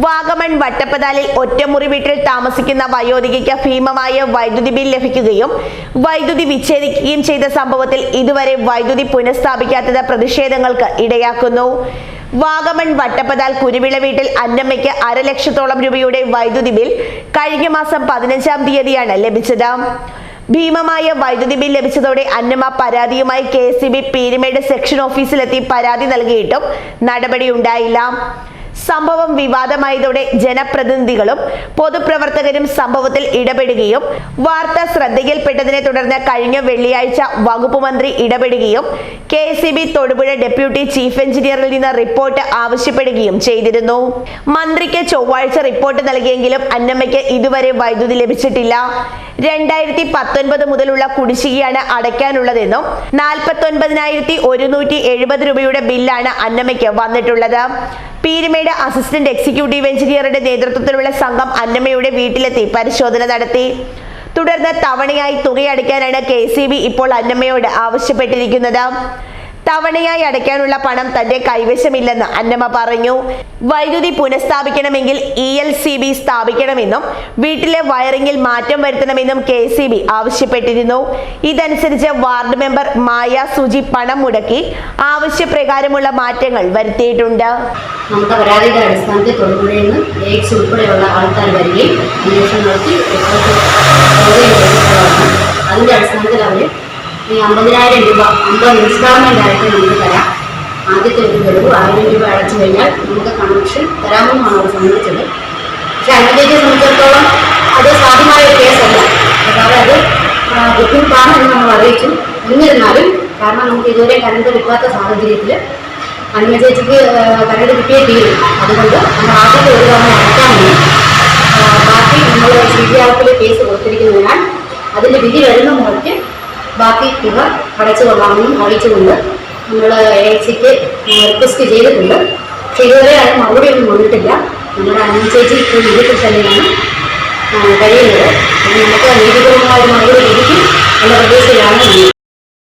വാഗമൺ വട്ടപ്പതാലിൽ ഒറ്റമുറി വീട്ടിൽ താമസിക്കുന്ന വയോധികയ്ക്ക് ഭീമമായ വൈദ്യുതി ബിൽ ലഭിക്കുകയും വൈദ്യുതി വിച്ഛേദിക്കുകയും ചെയ്ത സംഭവത്തിൽ ഇതുവരെ വൈദ്യുതി പുനഃസ്ഥാപിക്കാത്തത് പ്രതിഷേധങ്ങൾക്ക് ഇടയാക്കുന്നു. വാഗമൺ വട്ടപ്പതാൽ കുരുവിള വീട്ടിൽ അന്നമ്മയ്ക്ക് അരലക്ഷത്തോളം രൂപയുടെ വൈദ്യുതി ബിൽ കഴിഞ്ഞ മാസം പതിനഞ്ചാം തീയതിയാണ് ലഭിച്ചത്. ഭീമമായ വൈദ്യുതി ബിൽ ലഭിച്ചതോടെ അന്നമ്മ പരാതിയുമായി K S B Peermade section ഓഫീസിലെത്തി പരാതി നൽകിയിട്ടും നടപടിയുണ്ടായില്ല. സംഭവം വിവാദമായതോടെ ജനപ്രതിനിധികളും പൊതുപ്രവർത്തകരും സംഭവത്തിൽ ഇടപെടുകയും വാർത്ത ശ്രദ്ധയിൽപ്പെട്ടതിനെ തുടർന്ന് കഴിഞ്ഞ വെള്ളിയാഴ്ച വകുപ്പ് മന്ത്രി ഇടപെടുകയും കെ തൊടുപുഴ ഡെപ്യൂട്ടി ചീഫ് എഞ്ചിനീയറിൽ നിന്ന് റിപ്പോർട്ട് ആവശ്യപ്പെടുകയും ചെയ്തിരുന്നു. മന്ത്രിക്ക് ചൊവ്വാഴ്ച റിപ്പോർട്ട് നൽകിയെങ്കിലും അന്നമ്മയ്ക്ക് ഇതുവരെ വൈദ്യുതി ലഭിച്ചിട്ടില്ല. രണ്ടായിരത്തി പത്തൊൻപത് മുതലുള്ള കുടിശ്ശികയാണ് അടയ്ക്കാനുള്ളതെന്നും നാൽപ്പത്തി ഒൻപതിനായിരത്തി ഒരുന്നൂറ്റി എഴുപത് രൂപയുടെ ബില്ലാണ് അന്നമ്മയ്ക്ക് വന്നിട്ടുള്ളത്. പീരുമേട് അസിസ്റ്റന്റ് എക്സിക്യൂട്ടീവ് എഞ്ചിനീയറുടെ നേതൃത്വത്തിലുള്ള സംഘം അന്നമ്മയുടെ വീട്ടിലെത്തി പരിശോധന നടത്തി. തുടർന്ന് തവണയായി തുകയടയ്ക്കാനാണ് കെ ഇപ്പോൾ അന്നമ്മയോട് ആവശ്യപ്പെട്ടിരിക്കുന്നത്. തവണയായി അടയ്ക്കാനുള്ള പണം തന്റെ കൈവശമില്ലെന്ന് അന്നമ്മ പറഞ്ഞു. വൈദ്യുതി പുനഃസ്ഥാപിക്കണമെങ്കിൽ ഇ എൽ സി ബി സ്ഥാപിക്കണമെന്നും വീട്ടിലെ വയറിംഗിൽ മാറ്റം വരുത്തണമെന്നും കെ സി ബി ആവശ്യപ്പെട്ടിരുന്നു. ഇതനുസരിച്ച് വാർഡ് മെമ്പർ മായ സുജി പണം മുടക്കി ആവശ്യപ്രകാരമുള്ള മാറ്റങ്ങൾ വരുത്തിയിട്ടുണ്ട്. നമുക്ക് അടിസ്ഥാനത്തിൽ തൊടുപുഴയിൽ ഉൾപ്പെടെയുള്ള വരികയും അടിസ്ഥാനത്തിൽ ഈ അമ്പതിനായിരം രൂപ. അമ്പത് ഇൻസ്റ്റാൾമെന്റ് ആയിട്ട് നമുക്ക് തരാം. ആദ്യത്തെ ഒരു ഗഡു ആയിരം രൂപ അടച്ചു കഴിഞ്ഞാൽ നമുക്ക് കണക്ഷൻ തരാമെന്നാണ് അവർ സമ്മതിച്ചത്. പക്ഷെ അന്നത്തേക്ക് സംബന്ധിച്ചിടത്തോളം അത് സാധ്യമായ ഒരു കേസല്ല കാരണം അത് ബുദ്ധിമുട്ടാണ് എന്ന് നമ്മൾ അറിയിച്ചു. എന്നിരുന്നാലും കാരണം നമുക്ക് ഇതുവരെ കരണ്ട് കിട്ടാത്ത സാഹചര്യത്തിൽ അന്യ ചേച്ചിക്ക് കരണ്ട് കിട്ടിയേ തീരും. അതുകൊണ്ട് നമ്മൾ ആദ്യത്തെ ഒരു തവണ അടയ്ക്കാമെന്ന് ബാക്കി നമ്മൾ സി ബി ആർക്കിൽ കേസ് കൊടുത്തിരിക്കുന്നതിനാൽ അതിന്റെ വിധി വരുന്ന മുറയ്ക്ക് ബാക്കി തുക അടച്ചു കൊള്ളാമെന്നും അറിയിച്ചുകൊണ്ട് നമ്മൾ സിക്ക് റിക്വസ്റ്റ് ചെയ്തിട്ടുണ്ട്. പക്ഷേ ഇതുവരെ അത് മറുപടി ഒന്നും വന്നിട്ടില്ല. നമ്മുടെ അനുചേച്ചി ഇപ്പോൾ വീട്ടിൽ തന്നെയാണ് കഴിയുന്നത്. നമുക്ക് നീതിപൂർവമായ മറുപടി ലഭിക്കും എന്ന പ്രതീക്ഷയിലാണ് നമ്മൾ